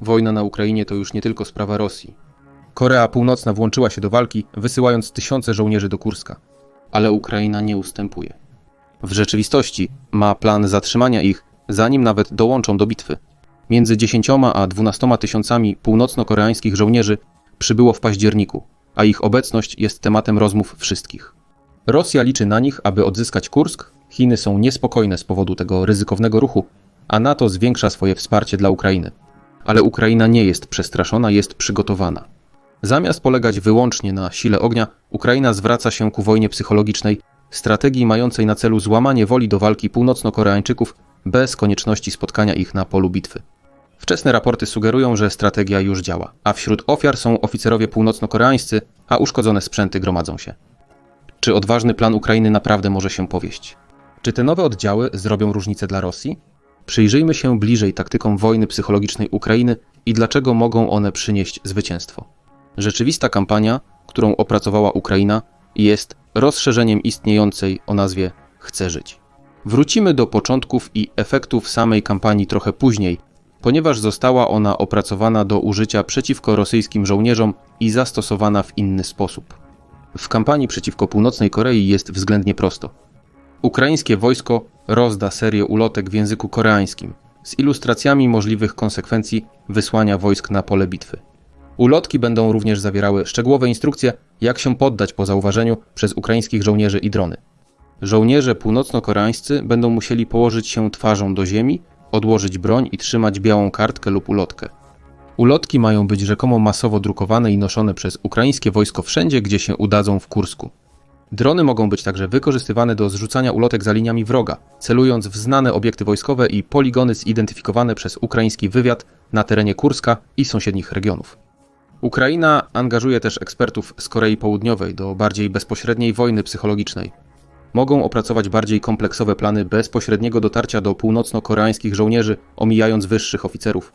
Wojna na Ukrainie to już nie tylko sprawa Rosji. Korea Północna włączyła się do walki, wysyłając tysiące żołnierzy do Kurska. Ale Ukraina nie ustępuje. W rzeczywistości ma plan zatrzymania ich, zanim nawet dołączą do bitwy. Między 10 a 12 tysiącami północno-koreańskich żołnierzy przybyło w październiku, a ich obecność jest tematem rozmów wszystkich. Rosja liczy na nich, aby odzyskać Kursk, Chiny są niespokojne z powodu tego ryzykownego ruchu, a NATO zwiększa swoje wsparcie dla Ukrainy. Ale Ukraina nie jest przestraszona, jest przygotowana. Zamiast polegać wyłącznie na sile ognia, Ukraina zwraca się ku wojnie psychologicznej, strategii mającej na celu złamanie woli do walki północno-koreańczyków bez konieczności spotkania ich na polu bitwy. Wczesne raporty sugerują, że strategia już działa, a wśród ofiar są oficerowie północno-koreańscy, a uszkodzone sprzęty gromadzą się. Czy odważny plan Ukrainy naprawdę może się powieść? Czy te nowe oddziały zrobią różnicę dla Rosji? Przyjrzyjmy się bliżej taktykom wojny psychologicznej Ukrainy i dlaczego mogą one przynieść zwycięstwo. Rzeczywista kampania, którą opracowała Ukraina, jest rozszerzeniem istniejącej o nazwie Chcę żyć. Wrócimy do początków i efektów samej kampanii trochę później, ponieważ została ona opracowana do użycia przeciwko rosyjskim żołnierzom i zastosowana w inny sposób. W kampanii przeciwko północnej Korei jest względnie prosto. Ukraińskie wojsko rozda serię ulotek w języku koreańskim z ilustracjami możliwych konsekwencji wysłania wojsk na pole bitwy. Ulotki będą również zawierały szczegółowe instrukcje, jak się poddać po zauważeniu przez ukraińskich żołnierzy i drony. Żołnierze północno-koreańscy będą musieli położyć się twarzą do ziemi, odłożyć broń i trzymać białą kartkę lub ulotkę. Ulotki mają być rzekomo masowo drukowane i noszone przez ukraińskie wojsko wszędzie, gdzie się udadzą w Kursku. Drony mogą być także wykorzystywane do zrzucania ulotek za liniami wroga, celując w znane obiekty wojskowe i poligony zidentyfikowane przez ukraiński wywiad na terenie Kurska i sąsiednich regionów. Ukraina angażuje też ekspertów z Korei Południowej do bardziej bezpośredniej wojny psychologicznej. Mogą opracować bardziej kompleksowe plany bezpośredniego dotarcia do północno-koreańskich żołnierzy, omijając wyższych oficerów.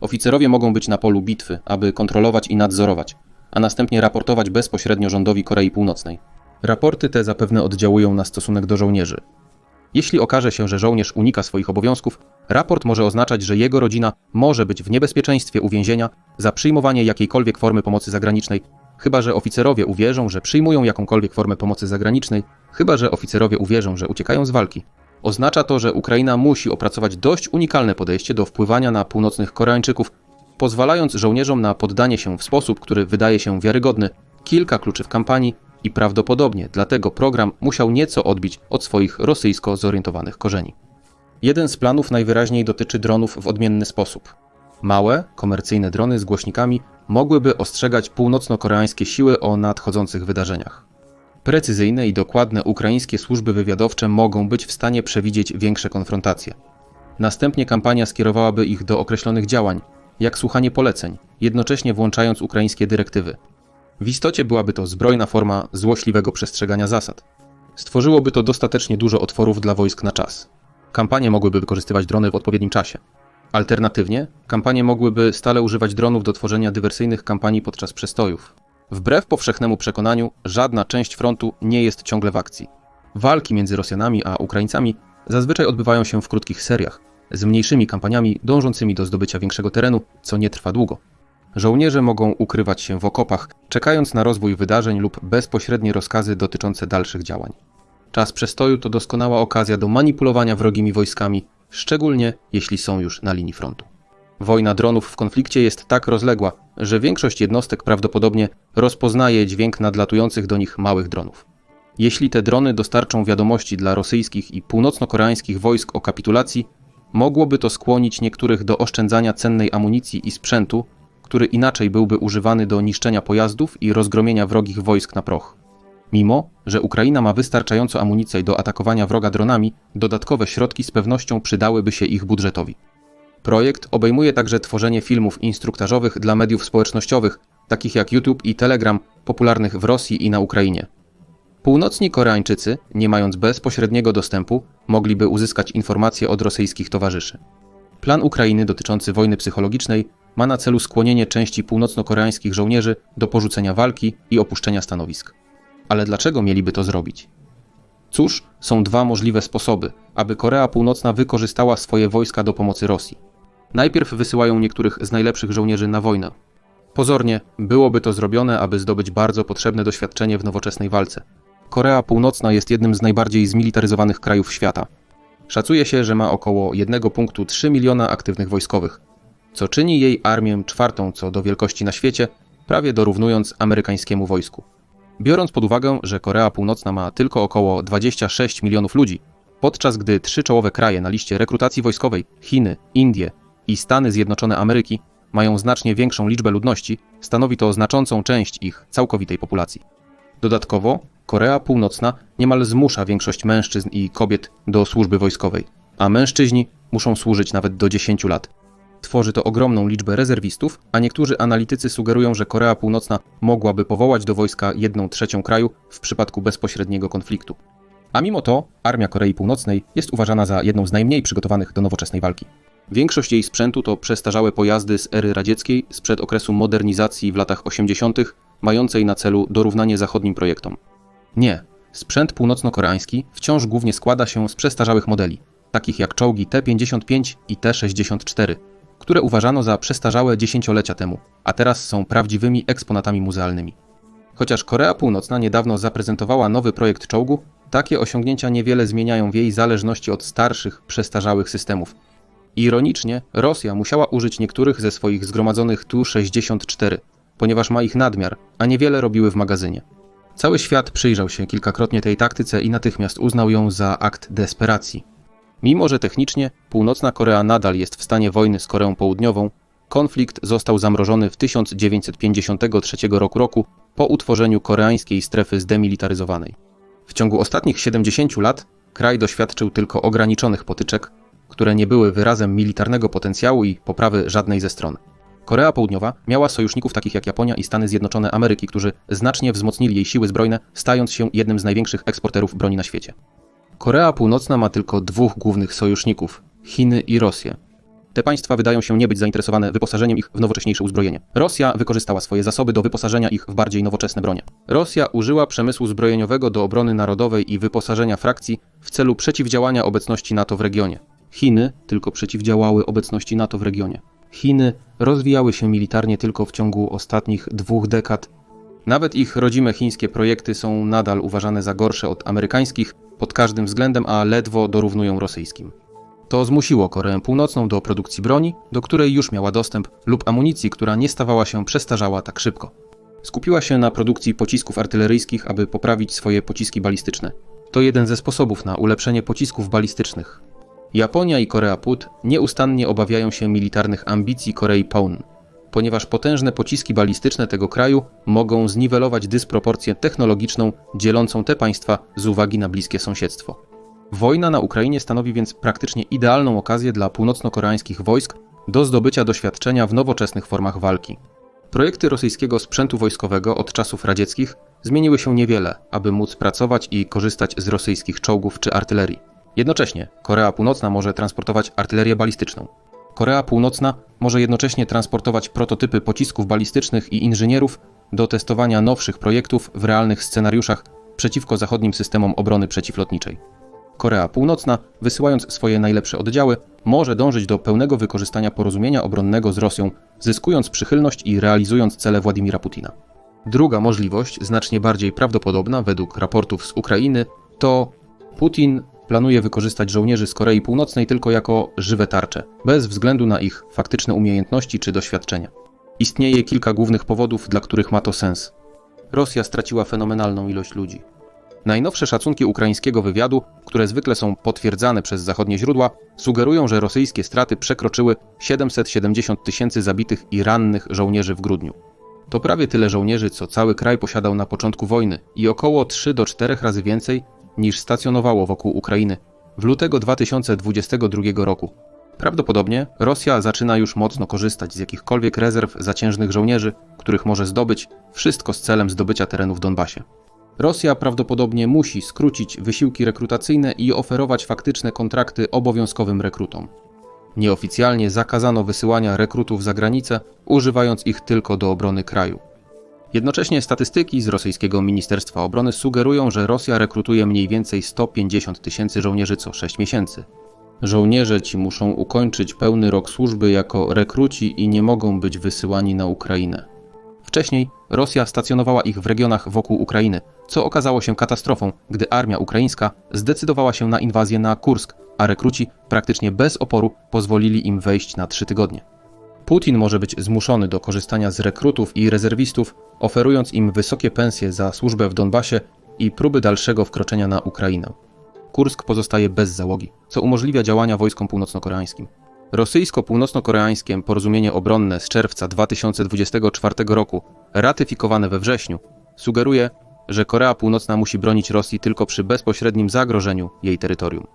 Oficerowie mogą być na polu bitwy, aby kontrolować i nadzorować, a następnie raportować bezpośrednio rządowi Korei Północnej. Raporty te zapewne oddziałują na stosunek do żołnierzy. Jeśli okaże się, że żołnierz unika swoich obowiązków, raport może oznaczać, że jego rodzina może być w niebezpieczeństwie uwięzienia za przyjmowanie jakiejkolwiek formy pomocy zagranicznej, chyba że oficerowie uwierzą, że przyjmują jakąkolwiek formę pomocy zagranicznej, chyba że oficerowie uwierzą, że uciekają z walki. Oznacza to, że Ukraina musi opracować dość unikalne podejście do wpływania na północnych Koreańczyków, pozwalając żołnierzom na poddanie się w sposób, który wydaje się wiarygodny. Kilka kluczy w kampanii i prawdopodobnie dlatego program musiał nieco odbić od swoich rosyjsko zorientowanych korzeni. Jeden z planów najwyraźniej dotyczy dronów w odmienny sposób. Małe, komercyjne drony z głośnikami mogłyby ostrzegać północno-koreańskie siły o nadchodzących wydarzeniach. Precyzyjne i dokładne ukraińskie służby wywiadowcze mogą być w stanie przewidzieć większe konfrontacje. Następnie kampania skierowałaby ich do określonych działań, jak słuchanie poleceń, jednocześnie włączając ukraińskie dyrektywy. W istocie byłaby to zbrojna forma złośliwego przestrzegania zasad. Stworzyłoby to dostatecznie dużo otworów dla wojsk na czas. Kampanie mogłyby wykorzystywać drony w odpowiednim czasie. Alternatywnie, kampanie mogłyby stale używać dronów do tworzenia dywersyjnych kampanii podczas przestojów. Wbrew powszechnemu przekonaniu, żadna część frontu nie jest ciągle w akcji. Walki między Rosjanami a Ukraińcami zazwyczaj odbywają się w krótkich seriach, z mniejszymi kampaniami dążącymi do zdobycia większego terenu, co nie trwa długo. Żołnierze mogą ukrywać się w okopach, czekając na rozwój wydarzeń lub bezpośrednie rozkazy dotyczące dalszych działań. Czas przestoju to doskonała okazja do manipulowania wrogimi wojskami, szczególnie jeśli są już na linii frontu. Wojna dronów w konflikcie jest tak rozległa, że większość jednostek prawdopodobnie rozpoznaje dźwięk nadlatujących do nich małych dronów. Jeśli te drony dostarczą wiadomości dla rosyjskich i północno-koreańskich wojsk o kapitulacji, mogłoby to skłonić niektórych do oszczędzania cennej amunicji i sprzętu, który inaczej byłby używany do niszczenia pojazdów i rozgromienia wrogich wojsk na proch. Mimo, że Ukraina ma wystarczająco amunicji do atakowania wroga dronami, dodatkowe środki z pewnością przydałyby się ich budżetowi. Projekt obejmuje także tworzenie filmów instruktażowych dla mediów społecznościowych, takich jak YouTube i Telegram, popularnych w Rosji i na Ukrainie. Północni Koreańczycy, nie mając bezpośredniego dostępu, mogliby uzyskać informacje od rosyjskich towarzyszy. Plan Ukrainy dotyczący wojny psychologicznej ma na celu skłonienie części północno-koreańskich żołnierzy do porzucenia walki i opuszczenia stanowisk. Ale dlaczego mieliby to zrobić? Cóż, są dwa możliwe sposoby, aby Korea Północna wykorzystała swoje wojska do pomocy Rosji. Najpierw wysyłają niektórych z najlepszych żołnierzy na wojnę. Pozornie byłoby to zrobione, aby zdobyć bardzo potrzebne doświadczenie w nowoczesnej walce. Korea Północna jest jednym z najbardziej zmilitaryzowanych krajów świata. Szacuje się, że ma około 1,3 miliona aktywnych wojskowych, co czyni jej armię czwartą co do wielkości na świecie, prawie dorównując amerykańskiemu wojsku. Biorąc pod uwagę, że Korea Północna ma tylko około 26 milionów ludzi, podczas gdy trzy czołowe kraje na liście rekrutacji wojskowej Chiny, Indie i Stany Zjednoczone Ameryki mają znacznie większą liczbę ludności, stanowi to znaczącą część ich całkowitej populacji. Dodatkowo Korea Północna niemal zmusza większość mężczyzn i kobiet do służby wojskowej, a mężczyźni muszą służyć nawet do 10 lat. Tworzy to ogromną liczbę rezerwistów, a niektórzy analitycy sugerują, że Korea Północna mogłaby powołać do wojska jedną trzecią kraju w przypadku bezpośredniego konfliktu. A mimo to armia Korei Północnej jest uważana za jedną z najmniej przygotowanych do nowoczesnej walki. Większość jej sprzętu to przestarzałe pojazdy z ery radzieckiej sprzed okresu modernizacji w latach 80., mającej na celu dorównanie zachodnim projektom. Nie, sprzęt północno-koreański wciąż głównie składa się z przestarzałych modeli, takich jak czołgi T-55 i T-64, które uważano za przestarzałe dziesięciolecia temu, a teraz są prawdziwymi eksponatami muzealnymi. Chociaż Korea Północna niedawno zaprezentowała nowy projekt czołgu, takie osiągnięcia niewiele zmieniają w jej zależności od starszych, przestarzałych systemów. Ironicznie, Rosja musiała użyć niektórych ze swoich zgromadzonych Tu-64, ponieważ ma ich nadmiar, a niewiele robiły w magazynie. Cały świat przyjrzał się kilkakrotnie tej taktyce i natychmiast uznał ją za akt desperacji. Mimo, że technicznie północna Korea nadal jest w stanie wojny z Koreą Południową, konflikt został zamrożony w 1953 roku, roku po utworzeniu koreańskiej strefy zdemilitaryzowanej. W ciągu ostatnich 70 lat kraj doświadczył tylko ograniczonych potyczek, które nie były wyrazem militarnego potencjału i poprawy żadnej ze stron. Korea Południowa miała sojuszników takich jak Japonia i Stany Zjednoczone Ameryki, którzy znacznie wzmocnili jej siły zbrojne, stając się jednym z największych eksporterów broni na świecie. Korea Północna ma tylko dwóch głównych sojuszników Chiny i Rosję. Te państwa wydają się nie być zainteresowane wyposażeniem ich w nowocześniejsze uzbrojenie. Rosja wykorzystała swoje zasoby do wyposażenia ich w bardziej nowoczesne bronie. Rosja użyła przemysłu zbrojeniowego do obrony narodowej i wyposażenia frakcji w celu przeciwdziałania obecności NATO w regionie. Chiny tylko przeciwdziałały obecności NATO w regionie. Chiny rozwijały się militarnie tylko w ciągu ostatnich dwóch dekad. Nawet ich rodzime chińskie projekty są nadal uważane za gorsze od amerykańskich pod każdym względem, a ledwo dorównują rosyjskim. To zmusiło Koreę Północną do produkcji broni, do której już miała dostęp, lub amunicji, która nie stawała się przestarzała tak szybko. Skupiła się na produkcji pocisków artyleryjskich, aby poprawić swoje pociski balistyczne. To jeden ze sposobów na ulepszenie pocisków balistycznych. Japonia i Korea Pód nieustannie obawiają się militarnych ambicji Korei Połn, ponieważ potężne pociski balistyczne tego kraju mogą zniwelować dysproporcję technologiczną dzielącą te państwa z uwagi na bliskie sąsiedztwo. Wojna na Ukrainie stanowi więc praktycznie idealną okazję dla północno-koreańskich wojsk do zdobycia doświadczenia w nowoczesnych formach walki. Projekty rosyjskiego sprzętu wojskowego od czasów radzieckich zmieniły się niewiele, aby móc pracować i korzystać z rosyjskich czołgów czy artylerii. Jednocześnie Korea Północna może transportować artylerię balistyczną. Korea Północna może jednocześnie transportować prototypy pocisków balistycznych i inżynierów do testowania nowszych projektów w realnych scenariuszach przeciwko zachodnim systemom obrony przeciwlotniczej. Korea Północna, wysyłając swoje najlepsze oddziały, może dążyć do pełnego wykorzystania porozumienia obronnego z Rosją, zyskując przychylność i realizując cele Władimira Putina. Druga możliwość, znacznie bardziej prawdopodobna według raportów z Ukrainy, to Putin planuje wykorzystać żołnierzy z Korei Północnej tylko jako żywe tarcze, bez względu na ich faktyczne umiejętności czy doświadczenia. Istnieje kilka głównych powodów, dla których ma to sens. Rosja straciła fenomenalną ilość ludzi. Najnowsze szacunki ukraińskiego wywiadu, które zwykle są potwierdzane przez zachodnie źródła, sugerują, że rosyjskie straty przekroczyły 770 tysięcy zabitych i rannych żołnierzy w grudniu. To prawie tyle żołnierzy, co cały kraj posiadał na początku wojny i około 3 do 4 razy więcej niż stacjonowało wokół Ukrainy w lutego 2022 roku. Prawdopodobnie Rosja zaczyna już mocno korzystać z jakichkolwiek rezerw zaciężnych żołnierzy, których może zdobyć, wszystko z celem zdobycia terenów w Donbasie. Rosja prawdopodobnie musi skrócić wysiłki rekrutacyjne i oferować faktyczne kontrakty obowiązkowym rekrutom. Nieoficjalnie zakazano wysyłania rekrutów za granicę, używając ich tylko do obrony kraju. Jednocześnie statystyki z rosyjskiego Ministerstwa Obrony sugerują, że Rosja rekrutuje mniej więcej 150 tysięcy żołnierzy co 6 miesięcy. Żołnierze ci muszą ukończyć pełny rok służby jako rekruci i nie mogą być wysyłani na Ukrainę. Wcześniej Rosja stacjonowała ich w regionach wokół Ukrainy, co okazało się katastrofą, gdy armia ukraińska zdecydowała się na inwazję na Kursk, a rekruci praktycznie bez oporu pozwolili im wejść na trzy tygodnie. Putin może być zmuszony do korzystania z rekrutów i rezerwistów, oferując im wysokie pensje za służbę w Donbasie i próby dalszego wkroczenia na Ukrainę. Kursk pozostaje bez załogi, co umożliwia działania wojskom północno-koreańskim. Rosyjsko-północno-koreańskie porozumienie obronne z czerwca 2024 roku, ratyfikowane we wrześniu, sugeruje, że Korea Północna musi bronić Rosji tylko przy bezpośrednim zagrożeniu jej terytorium.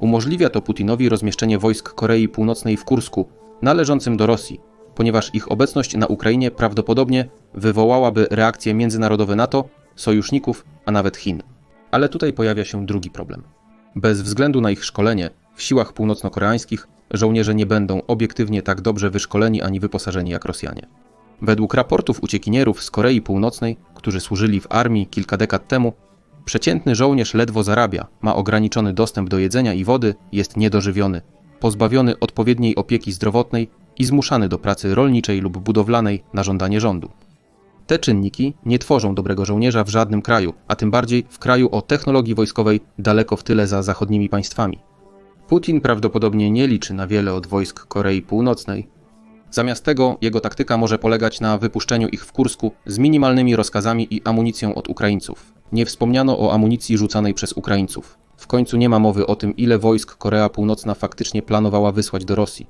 Umożliwia to Putinowi rozmieszczenie wojsk Korei Północnej w Kursku, należącym do Rosji, ponieważ ich obecność na Ukrainie prawdopodobnie wywołałaby reakcje międzynarodowe NATO, sojuszników, a nawet Chin. Ale tutaj pojawia się drugi problem. Bez względu na ich szkolenie, w siłach północno-koreańskich żołnierze nie będą obiektywnie tak dobrze wyszkoleni ani wyposażeni jak Rosjanie. Według raportów uciekinierów z Korei Północnej, którzy służyli w armii kilka dekad temu, przeciętny żołnierz ledwo zarabia, ma ograniczony dostęp do jedzenia i wody, jest niedożywiony, pozbawiony odpowiedniej opieki zdrowotnej i zmuszany do pracy rolniczej lub budowlanej na żądanie rządu. Te czynniki nie tworzą dobrego żołnierza w żadnym kraju, a tym bardziej w kraju o technologii wojskowej daleko w tyle za zachodnimi państwami. Putin prawdopodobnie nie liczy na wiele od wojsk Korei Północnej. Zamiast tego jego taktyka może polegać na wypuszczeniu ich w Kursku z minimalnymi rozkazami i amunicją od Ukraińców. Nie wspomniano o amunicji rzucanej przez Ukraińców. W końcu nie ma mowy o tym, ile wojsk Korea Północna faktycznie planowała wysłać do Rosji.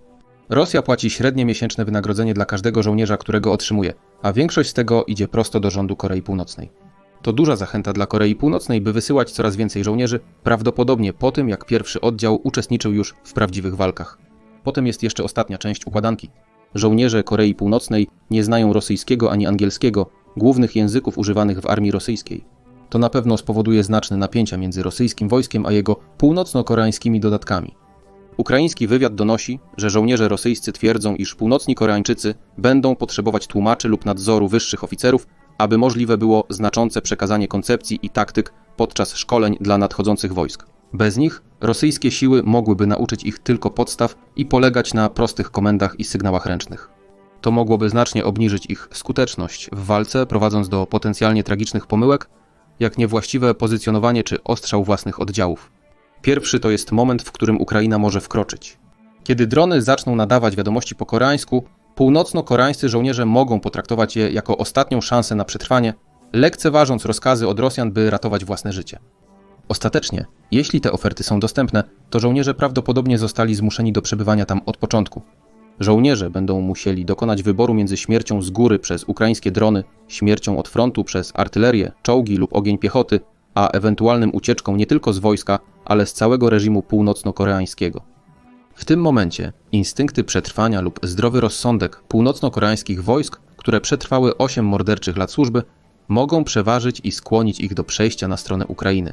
Rosja płaci średnie miesięczne wynagrodzenie dla każdego żołnierza, którego otrzymuje, a większość z tego idzie prosto do rządu Korei Północnej. To duża zachęta dla Korei Północnej, by wysyłać coraz więcej żołnierzy, prawdopodobnie po tym, jak pierwszy oddział uczestniczył już w prawdziwych walkach. Potem jest jeszcze ostatnia część układanki. Żołnierze Korei Północnej nie znają rosyjskiego ani angielskiego, głównych języków używanych w armii rosyjskiej. To na pewno spowoduje znaczne napięcia między rosyjskim wojskiem a jego północno-koreańskimi dodatkami. Ukraiński wywiad donosi, że żołnierze rosyjscy twierdzą, iż północni Koreańczycy będą potrzebować tłumaczy lub nadzoru wyższych oficerów, aby możliwe było znaczące przekazanie koncepcji i taktyk podczas szkoleń dla nadchodzących wojsk. Bez nich rosyjskie siły mogłyby nauczyć ich tylko podstaw i polegać na prostych komendach i sygnałach ręcznych. To mogłoby znacznie obniżyć ich skuteczność w walce, prowadząc do potencjalnie tragicznych pomyłek, jak niewłaściwe pozycjonowanie czy ostrzał własnych oddziałów. Pierwszy to jest moment, w którym Ukraina może wkroczyć. Kiedy drony zaczną nadawać wiadomości po koreańsku, północno-koreańscy żołnierze mogą potraktować je jako ostatnią szansę na przetrwanie, lekceważąc rozkazy od Rosjan, by ratować własne życie. Ostatecznie, jeśli te oferty są dostępne, to żołnierze prawdopodobnie zostali zmuszeni do przebywania tam od początku. Żołnierze będą musieli dokonać wyboru między śmiercią z góry przez ukraińskie drony, śmiercią od frontu przez artylerię, czołgi lub ogień piechoty, a ewentualnym ucieczką nie tylko z wojska, ale z całego reżimu północno-koreańskiego. W tym momencie instynkty przetrwania lub zdrowy rozsądek północno-koreańskich wojsk, które przetrwały 8 morderczych lat służby, mogą przeważyć i skłonić ich do przejścia na stronę Ukrainy.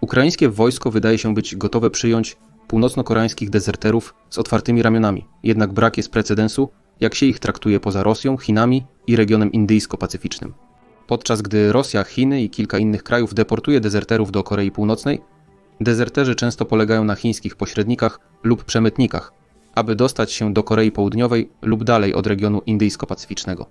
Ukraińskie wojsko wydaje się być gotowe przyjąć północno-koreańskich dezerterów z otwartymi ramionami, jednak brak jest precedensu, jak się ich traktuje poza Rosją, Chinami i regionem indyjsko-pacyficznym. Podczas gdy Rosja, Chiny i kilka innych krajów deportuje dezerterów do Korei Północnej, dezerterzy często polegają na chińskich pośrednikach lub przemytnikach, aby dostać się do Korei Południowej lub dalej od regionu indyjsko-pacyficznego.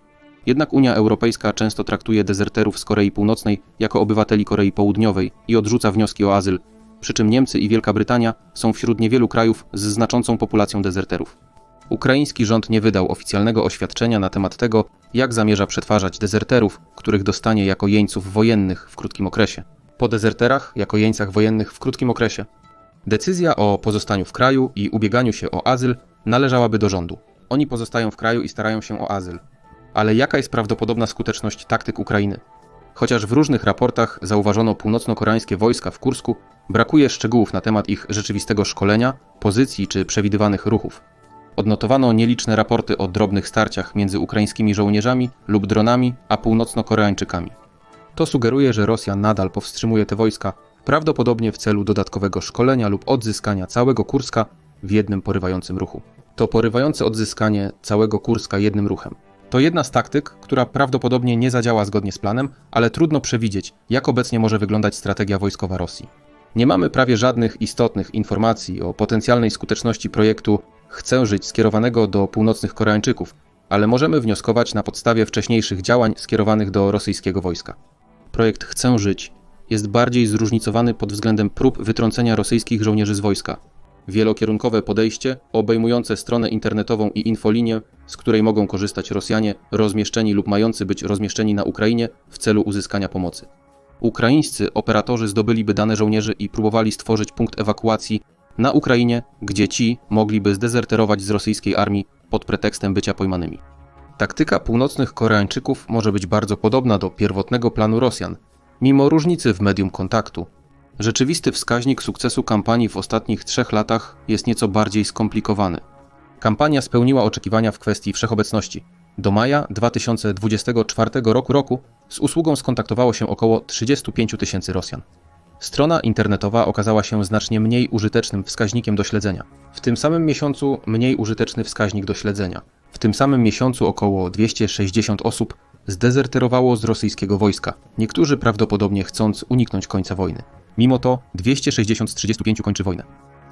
Jednak Unia Europejska często traktuje dezerterów z Korei Północnej jako obywateli Korei Południowej i odrzuca wnioski o azyl, przy czym Niemcy i Wielka Brytania są wśród niewielu krajów z znaczącą populacją dezerterów. Ukraiński rząd nie wydał oficjalnego oświadczenia na temat tego, jak zamierza przetwarzać dezerterów, których dostanie jako jeńców wojennych w krótkim okresie. Po dezerterach, jako jeńcach wojennych w krótkim okresie. Decyzja o pozostaniu w kraju i ubieganiu się o azyl należałaby do rządu. Oni pozostają w kraju i starają się o azyl. Ale jaka jest prawdopodobna skuteczność taktyk Ukrainy? Chociaż w różnych raportach zauważono północno-koreańskie wojska w Kursku, brakuje szczegółów na temat ich rzeczywistego szkolenia, pozycji czy przewidywanych ruchów. Odnotowano nieliczne raporty o drobnych starciach między ukraińskimi żołnierzami lub dronami a północno-koreańczykami. To sugeruje, że Rosja nadal powstrzymuje te wojska, prawdopodobnie w celu dodatkowego szkolenia lub odzyskania całego Kurska w jednym porywającym ruchu. To porywające odzyskanie całego Kurska jednym ruchem. To jedna z taktyk, która prawdopodobnie nie zadziała zgodnie z planem, ale trudno przewidzieć, jak obecnie może wyglądać strategia wojskowa Rosji. Nie mamy prawie żadnych istotnych informacji o potencjalnej skuteczności projektu Chcę żyć skierowanego do północnych Koreańczyków, ale możemy wnioskować na podstawie wcześniejszych działań skierowanych do rosyjskiego wojska. Projekt Chcę żyć jest bardziej zróżnicowany pod względem prób wytrącenia rosyjskich żołnierzy z wojska. Wielokierunkowe podejście, obejmujące stronę internetową i infolinię, z której mogą korzystać Rosjanie rozmieszczeni lub mający być rozmieszczeni na Ukrainie w celu uzyskania pomocy. Ukraińscy operatorzy zdobyliby dane żołnierzy i próbowali stworzyć punkt ewakuacji na Ukrainie, gdzie ci mogliby zdezerterować z rosyjskiej armii pod pretekstem bycia pojmanymi. Taktyka północnych Koreańczyków może być bardzo podobna do pierwotnego planu Rosjan, mimo różnicy w medium kontaktu. Rzeczywisty wskaźnik sukcesu kampanii w ostatnich trzech latach jest nieco bardziej skomplikowany. Kampania spełniła oczekiwania w kwestii wszechobecności. Do maja 2024 roku, roku z usługą skontaktowało się około 35 tysięcy Rosjan. Strona internetowa okazała się znacznie mniej użytecznym wskaźnikiem do śledzenia. W tym samym miesiącu mniej użyteczny wskaźnik do śledzenia. W tym samym miesiącu około 260 osób zdezerterowało z rosyjskiego wojska, niektórzy prawdopodobnie chcąc uniknąć końca wojny. Mimo to 260 z 35 kończy wojnę.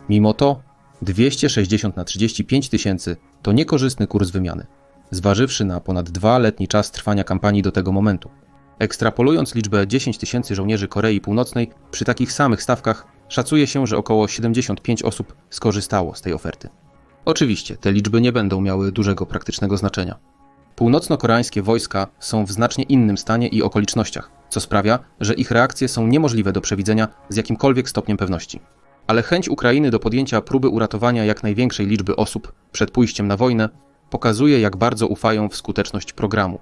Mimo to 260 na 35 tysięcy to niekorzystny kurs wymiany, zważywszy na ponad dwa-letni czas trwania kampanii do tego momentu. Ekstrapolując liczbę 10 tysięcy żołnierzy Korei Północnej przy takich samych stawkach, szacuje się, że około 75 osób skorzystało z tej oferty. Oczywiście, te liczby nie będą miały dużego praktycznego znaczenia. Północno-koreańskie wojska są w znacznie innym stanie i okolicznościach, co sprawia, że ich reakcje są niemożliwe do przewidzenia z jakimkolwiek stopniem pewności. Ale chęć Ukrainy do podjęcia próby uratowania jak największej liczby osób przed pójściem na wojnę pokazuje, jak bardzo ufają w skuteczność programu.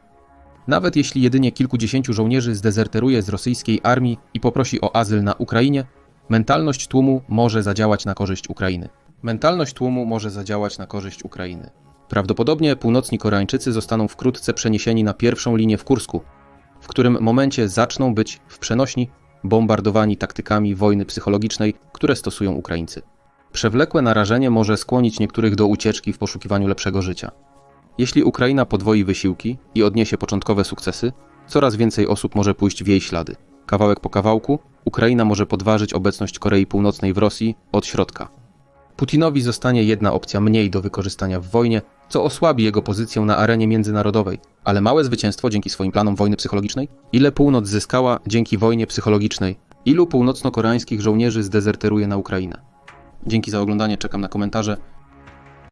Nawet jeśli jedynie kilkudziesięciu żołnierzy zdezerteruje z rosyjskiej armii i poprosi o azyl na Ukrainie, mentalność tłumu może zadziałać na korzyść Ukrainy. Mentalność tłumu może zadziałać na korzyść Ukrainy. Prawdopodobnie północni Koreańczycy zostaną wkrótce przeniesieni na pierwszą linię w Kursku, w którym momencie zaczną być w przenośni bombardowani taktykami wojny psychologicznej, które stosują Ukraińcy. Przewlekłe narażenie może skłonić niektórych do ucieczki w poszukiwaniu lepszego życia. Jeśli Ukraina podwoi wysiłki i odniesie początkowe sukcesy, coraz więcej osób może pójść w jej ślady. Kawałek po kawałku, Ukraina może podważyć obecność Korei Północnej w Rosji od środka. Putinowi zostanie jedna opcja mniej do wykorzystania w wojnie, co osłabi jego pozycję na arenie międzynarodowej. Ale małe zwycięstwo dzięki swoim planom wojny psychologicznej? Ile północ zyskała dzięki wojnie psychologicznej? Ilu północno-koreańskich żołnierzy zdezerteruje na Ukrainę? Dzięki za oglądanie, czekam na komentarze.